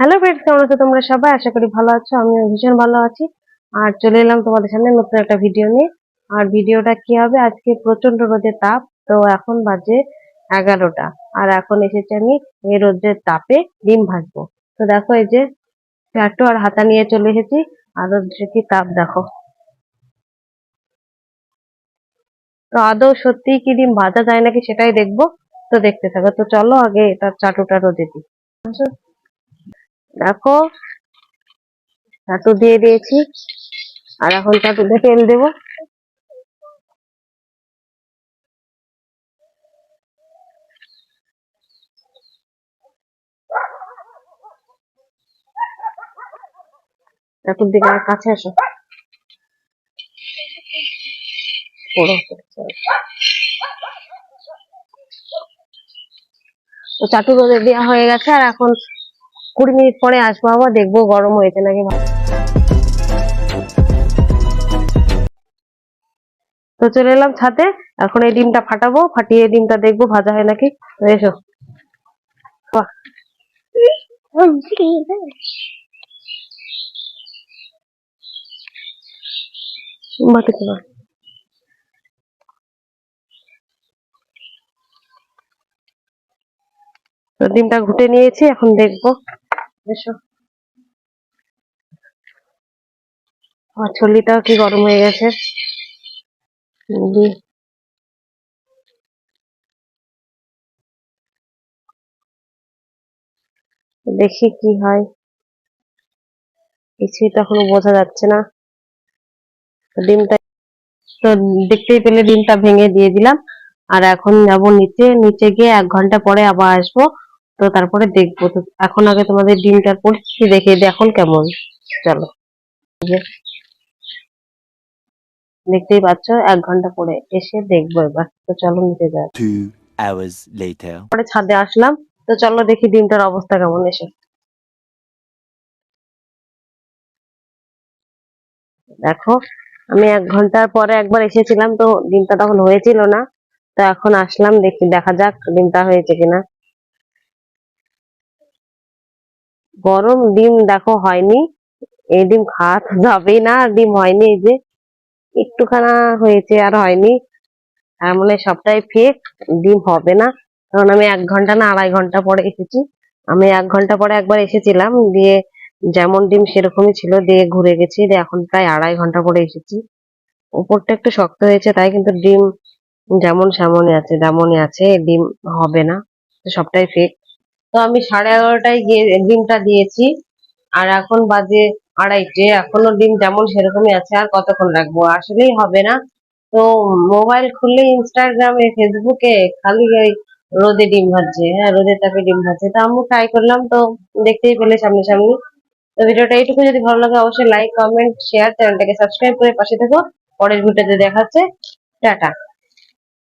Hello friends কেমন আছো তোমরা সবাই? আশা করি ভালো আছো, আমিও ভীষণ ভালো আছি। আর চলে এলাম তোমাদের সামনে নতুন একটা ভিডিও নিয়ে। আর ভিডিওটা কি হবে? আজকে প্রচণ্ড রোদের তাপ, তো এখন বাজে এগারোটা। আর এখন এসেছি আমি এই রোদের তাপে ডিম ভাজবো। তো দেখো এই যে চারটো আর হাতা নিয়ে চলে এসেছি, আর কি তাপ দেখো। তো আদৌ সত্যি কি ডিম ভাজা যায় নাকি সেটাই দেখব। তো দেখতে থাকো, তো চলো আগে এটা চাটুটা রোদে দিই। দেখো চাটু দিয়ে দিয়েছি। আর এখন চাটুতে তেল দেবো। চাটুর দিকে আর কাছে আসো। তো চাটু দেওয়া হয়ে গেছে, আর এখন কুড়ি মিনিট পরে আসব আবার দেখব গরম হয়েছে নাকি। তো চলে এলাম ছাদে, এখন এই ডিমটা ফাটাবো, ফাটিয়ে ডিমটা দেখব ভাজা হয় নাকি। এসো। ডিমটা ঘুটে নিয়েছি, এখন দেখব। এসো। আমার ছল্লিটাও কি গরম হয়ে গেছে? দেখি কি হয়। কিছুই তো এখনও বোঝা যাচ্ছে না। ডিমটা তো দেখতেই পেলে ডিমটা ভেঙে দিয়ে দিলাম। আর এখন যাব নিচে। নিচে গিয়ে এক ঘণ্টা পরে আবার আসব। তো তারপরে দেখব। তো এখন আগে তোমাদের ডিমটার পরিস্থিতি দেখে এখন কেমন? চলো। দেখতেই পাচ্ছ এক ঘণ্টা পরে এসে দেখব এবার। তো চলো hours later. পরে ছাদে আসলাম। তো চলো দেখি ডিমটার অবস্থা কেমন এসে। দেখো আমি এক ঘণ্টার পরে একবার এসেছিলাম তো ডিমটা তখন হয়েছিল না। তো এখন আসলাম দেখি দেখা যাক ডিমটা হয়েছে কিনা। গরম ডিম দেখো হয়নি। এই ডিম খাওয়া তো যাবেই না, ডিম হয়নি এই যে। একটুখানা হয়েছে আর হয়নি। আর মনে হয় সবটাই ফেক ডিম হবে না। কারণ আমি এক ঘণ্টা না আড়াই ঘণ্টা পরে এসেছি। আমি এক ঘণ্টা পরে একবার এসেছিলাম, দিয়ে যেমন ডিম সেরকমই ছিল, দিয়ে ঘুরে গেছি, দিয়ে এখন প্রায় আড়াই ঘণ্টা পরে এসেছি। উপরটা একটু শক্ত হয়েছে তাই, কিন্তু ডিম যেমন সেমনই আছে, তেমনই আছে, ডিম হবে না। সবটাই ফেক তো আমি সাড়ে এগারোটায় গিয়ে ডিমটা দিয়েছি। আর এখন বাজে আড়াইটে। এখনও ডিম যেমন সেরকমই আছে, আর কতক্ষণ রাখব? আসলেই হবে না। তো মোবাইল খুললে ইনস্টাগ্রামে, ফেসবুকে খালি ওই রোদে ডিম ভাজছে। হ্যাঁ রোদে তাপে ডিম ভাজছে। তো আমি ট্রাই করলাম, তো দেখতেই পেলে সামনে সামনে তো ভিডিওটা এইটুকু। যদি ভালো লাগে অবশ্যই লাইক কমেন্ট শেয়ার চ্যানেলটাকে সাবস্ক্রাইব করে পাশে থেকো। পরের ভিডিওতে দেখাচ্ছে টাটা।